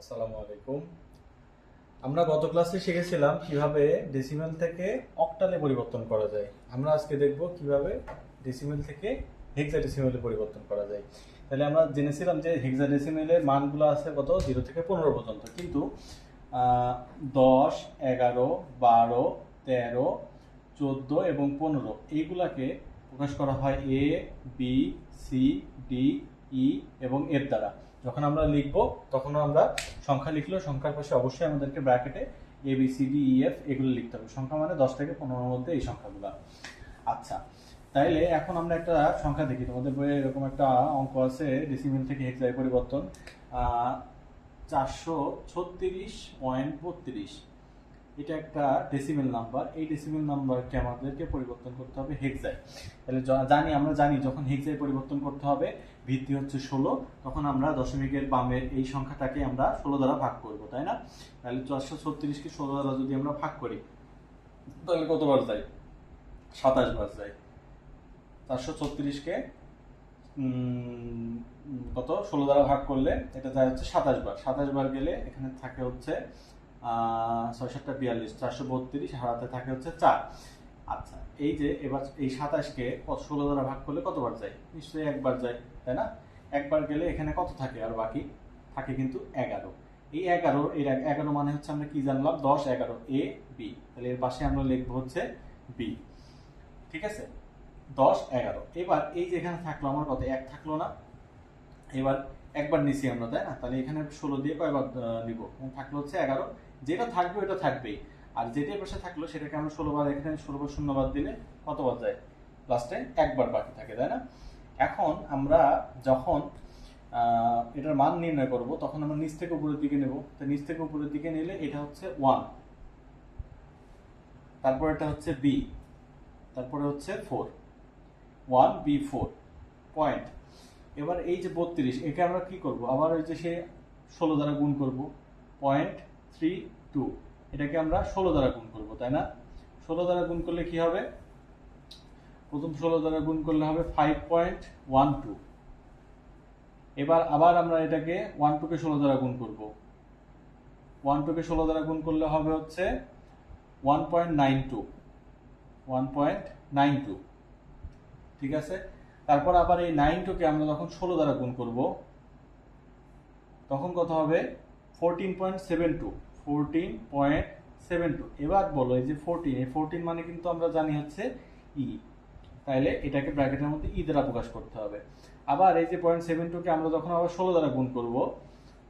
আসসালামু আলাইকুম। আমরা গত ক্লাসে শিখেছিলাম কীভাবে ডেসিমেল থেকে অক্টালে পরিবর্তন করা যায়। আমরা আজকে দেখব কীভাবে ডেসিমেল থেকে হেক্সাডেসিমেলে পরিবর্তন করা যায়। তাহলে আমরা জেনেছিলাম যে হেক্সা হেক্সাডেসিমেলের মানগুলো আছে কত? জিরো থেকে পনেরো পর্যন্ত। কিন্তু দশ, এগারো, বারো, তেরো, চোদ্দ এবং পনেরো, এইগুলাকে প্রকাশ করা হয় A B C D E এবং এর দ্বারা। যখন আমরা লিখব তখন আমরা সংখ্যা লিখলেও সংখ্যার পাশে অবশ্যই আমাদেরকে ব্র্যাকেটে A B C D E F এগুলো লিখতে হবে। সংখ্যা মানে দশ থেকে পনেরোর মধ্যে এই সংখ্যাগুলো। আচ্ছা তাইলে এখন আমরা একটা সংখ্যা দেখি। তোমাদের বইয়ে এরকম একটা অঙ্ক আছে ডেসিমেল থেকে হেক্সায় পরিবর্তন। চারশো ছত্রিশ পয়েন্ট বত্রিশ। এটা একটা ডেসিমেল নাম্বার এই ডেসিমেল নাম্বারকে আমাদেরকে পরিবর্তন করতে হবে হেক্সায় তাহলে জানি, আমরা জানি যখন হেক্সায় পরিবর্তন করতে হবে, ভিত্তি হচ্ছে ষোলো, তখন আমরা দশমিকের বামের এই সংখ্যাটাকে আমরা ষোলো দ্বারা ভাগ করব, তাই না? তাহলে চারশো ছত্রিশকে ষোলো দ্বারা যদি আমরা ভাগ করি, তাহলে কতবার যায়? সাতাশ বার যায়। চারশো ছত্রিশকে কত? ষোলো দ্বারা ভাগ করলে এটা যায় হচ্ছে সাতাশ বার। সাতাশ বার গেলে এখানে থাকে হচ্ছে ছয় বিয়াল্লিশ, চারশো বত্রিশ হারাতে থাকে হচ্ছে চার। আচ্ছা এই যে এবার এই সাতাশকে কত ষোলো দ্বারা ভাগ করলে কতবার যায়? নিশ্চয়ই একবার যায়, তাই না? একবার গেলে এখানে কত থাকে আর বাকি? থাকে কিন্তু এগারো। এই এগারো, এর এগারো মানে হচ্ছে আমরা কি জানলাম? দশ, এগারো, এ, বি। তাহলে এর পাশে আমরা লিখব হচ্ছে বি। ঠিক আছে? দশ, এগারো। এবার এই যে এখানে থাকল আমার কত? এক থাকল না। এবার একবার নিছি আমরা, তাই না? তাহলে এখানে ষোলো দিয়ে কয়বার নিব? থাকল হচ্ছে এগারো। যেটা থাকবে ওটা থাকবেই। আর যেটা পাশে থাকল সেটাকে আমরা ষোলো বার, এখানে ষোলো বার, শূন্য বার দিলে কতবার যায়? লাস্টে একবার বাকি থাকে, তাই না? এখন আমরা যখন এটার মান নির্ণয় করব, তখন আমরা নিচ থেকে উপরের দিকে নেব। তো নিচ থেকে উপরের দিকে নিলে এটা হচ্ছে ওয়ান তারপর এটা হচ্ছে বি তারপরে হচ্ছে four one B four point এবার এই যে বত্রিশ, একে আমরা কি করব? আবার ওই যে সে ষোলো দ্বারা গুণ করব। পয়েন্ট থ্রি টু এটাকে আমরা ষোলো দ্বারা গুণ করব, তাই না? ষোলো দ্বারা গুণ করলে কি হবে? প্রথম ষোলো দ্বারা গুণ করলে হবে ফাইভ পয়েন্ট ওয়ান টু এবার আবার আমরা এটাকে ওয়ান টুকে ষোলো দ্বারা গুণ করব। ওয়ান টুকে ষোলো দ্বারা গুণ করলে হবে হচ্ছে one point nine two one point nine two ঠিক আছে? তারপর আবার এই নাইন টুকে আমরা যখন ষোলো দ্বারা গুণ করব, তখন কত হবে? Fourteen point seven two point seven two এবার বলো, এই যে ফোরটিন এই ফোরটিন মানে কিন্তু আমরা জানি হচ্ছে ই তাইলে এটাকে ব্র্যাকেটের মধ্যে ই দ্বারা প্রকাশ করতে হবে। আবার এই যে পয়েন্ট সেভেন টুকে আমরা যখন আবার ষোলো দ্বারা গুণ করব,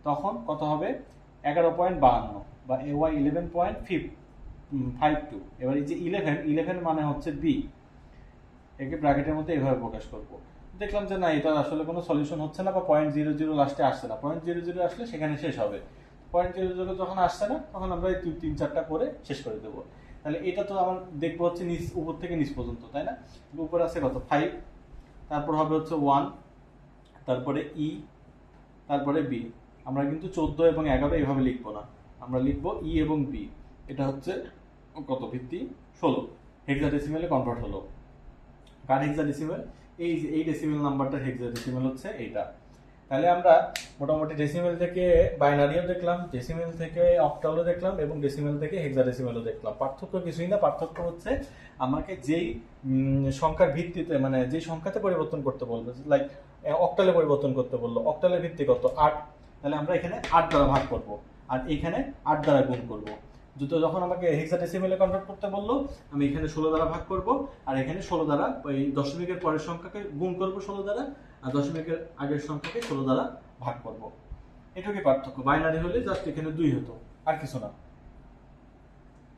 তখন কত হবে? এগারো পয়েন্ট বাহান্ন বা এ Y eleven point five five two এবার এই যে ইলেভেন ইলেভেন মানে হচ্ছে বি একে ব্র্যাকেটের মধ্যে এভাবে প্রকাশ করব। দেখলাম যে না এটা আসলে কোনো সলিউশন হচ্ছে না বা পয়েন্ট জিরো জিরো লাস্টে আসছে না। পয়েন্ট জিরো জিরো আসলে সেখানে শেষ হবে। পয়েন্ট জিরো জিরো যখন আসছে না, তখন আমরা এই তিন- চারটা করে শেষ করে দেবো। তাহলে এটা তো আমার দেখব হচ্ছে নিচ, উপর থেকে নিচ পর্যন্ত, তাই না? উপরে আছে কত? ফাইভ তারপর হবে হচ্ছে ওয়ান তারপরে ই তারপরে বি আমরা কিন্তু চোদ্দ এবং এগারো এভাবে লিখব না। আমরা লিখব ই এবং বি এটা হচ্ছে কত? ভিত্তি? ষোলো। হেক্সাডেসিমেলে কনভার্ট হলো। কার হেক্সাডেসিমেল এই যে, এই ডেসিমেল নাম্বারটার হেক্সাডেসিমেল হচ্ছে এইটা। তাহলে আমরা মোটামুটি ডেসিমেল থেকে বাইনারিও দেখলাম ডেসিমেল থেকে অক্টালও দেখলাম এবং ডেসিমেল থেকে হেক্সাডেসিমেলও দেখলাম। পার্থক্য কিছুই না, পার্থক্য হচ্ছে আমাকে যেই সংখ্যার ভিত্তিতে মানে যেই সংখ্যাতে পরিবর্তন করতে বলবে লাইক অক্টালে পরিবর্তন করতে বলল অক্টালের ভিত্তি কত? আট। তাহলে আমরা এখানে আট দ্বারা ভাগ করব। আর এখানে আট দ্বারা গুণ করব। যত যখন আমাকে হেক্সাডেসিমেলে কনভার্ট করতে বলল, আমি এখানে ষোলো দ্বারা ভাগ করব, আর এখানে ষোলো দ্বারা, ওই দশমিকের পরের সংখ্যাকে গুণ করব ষোলো দ্বারা, আর দশমিকের আগের সংখ্যাকে ষোলো দ্বারা ভাগ করব। এটুকুই পার্থক্য। বাইনারি হলে জাস্ট এখানে দুই হতো, আর কিছু না।